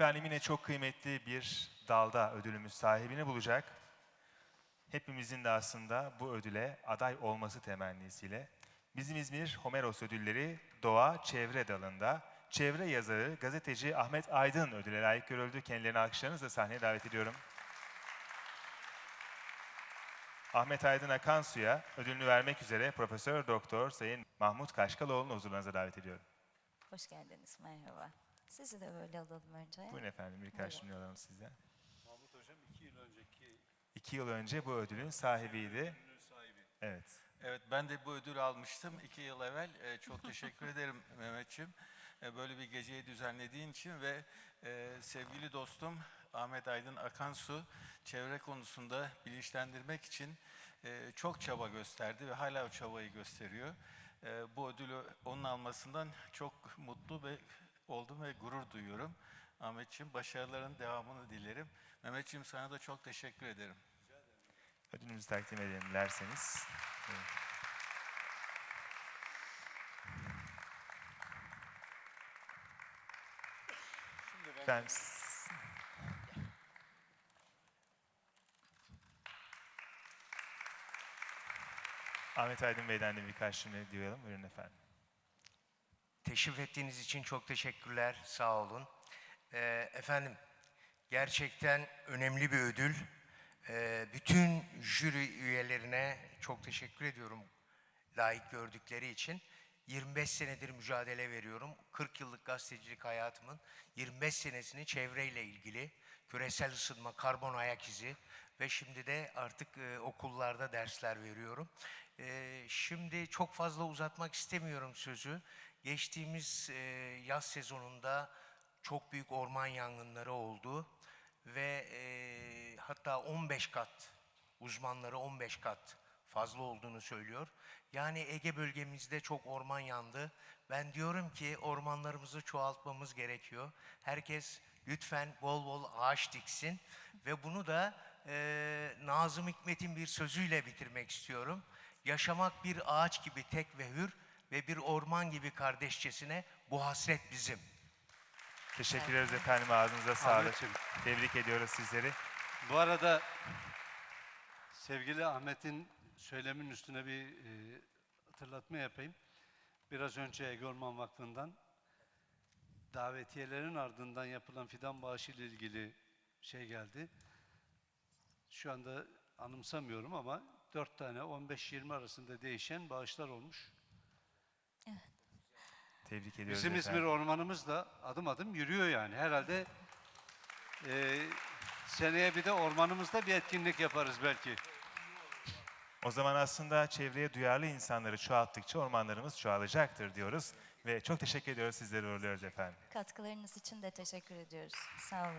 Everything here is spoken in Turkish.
Efendim yine çok kıymetli bir dalda ödülümüz sahibini bulacak. Hepimizin de aslında bu ödüle aday olması temennisiyle bizim İzmir Homeros ödülleri doğa çevre dalında çevre yazarı gazeteci Ahmet Aydın ödüle layık görüldü. Kendilerini alkışlarınızla sahneye davet ediyorum. Ahmet Aydın Akansu'ya ödülünü vermek üzere Profesör Doktor Sayın Mahmut Kaşkaloğlu'nu huzurlarınıza davet ediyorum. Hoş geldiniz, merhaba. Sizi de böyle alalım önce. Buyurun efendim birkaç cümle alalım sizden. Mahmut Hocam iki yıl önceki İki yıl önce bu ödülün sahibiydi. ünlü sahibi. Evet. Evet ben de bu ödülü almıştım iki yıl evvel. Ee, çok teşekkür ederim Mehmetçim. Ee, böyle bir geceyi düzenlediğin için ve e, sevgili dostum Ahmet Aydın Akansu çevre konusunda bilinçlendirmek için e, çok çaba gösterdi ve hala o çabayı gösteriyor. E, bu ödülü onun almasından çok mutlu ve oldum ve gurur duyuyorum. Ahmetçim başarıların devamını dilerim. Mehmetçim sana da çok teşekkür ederim. Ödülümüzü takdim edelim dilerseniz. Buyurun. Efendim, Ahmet Aydın Bey'den de birkaç cümle duyalım. Buyurun efendim. Teşrif ettiğiniz için çok teşekkürler. Sağ olun. Ee, efendim, gerçekten önemli bir ödül. Ee, bütün jüri üyelerine çok teşekkür ediyorum layık gördükleri için. 25 senedir mücadele veriyorum. 40 yıllık gazetecilik hayatımın 25 senesini çevreyle ilgili, küresel ısınma, karbon ayak izi ve şimdi de artık e, okullarda dersler veriyorum. E, şimdi çok fazla uzatmak istemiyorum sözü. Geçtiğimiz e, yaz sezonunda çok büyük orman yangınları oldu ve e, hatta 15 kat uzmanları 15 kat fazla olduğunu söylüyor. Yani Ege bölgemizde çok orman yandı. Ben diyorum ki ormanlarımızı çoğaltmamız gerekiyor. Herkes lütfen bol bol ağaç diksin ve bunu da e, Nazım Hikmet'in bir sözüyle bitirmek istiyorum. Yaşamak bir ağaç gibi tek ve hür ve bir orman gibi kardeşçesine bu hasret bizim. Teşekkür ederiz efendim. Ağzınıza sağlık. Tebrik ediyoruz sizleri. Bu arada sevgili Ahmet'in söylemin üstüne bir e, hatırlatma yapayım. Biraz önce Ege Orman Vakfı'ndan davetiyelerin ardından yapılan fidan bağışı ile ilgili şey geldi. Şu anda anımsamıyorum ama 4 tane 15-20 arasında değişen bağışlar olmuş. Tebrik ediyoruz Bizim efendim. İzmir ormanımız da adım adım yürüyor yani. Herhalde e, seneye bir de ormanımızda bir etkinlik yaparız belki. O zaman aslında çevreye duyarlı insanları çoğalttıkça ormanlarımız çoğalacaktır diyoruz. Ve çok teşekkür ediyoruz sizleri uğurluyoruz efendim. Katkılarınız için de teşekkür ediyoruz. Sağ olun.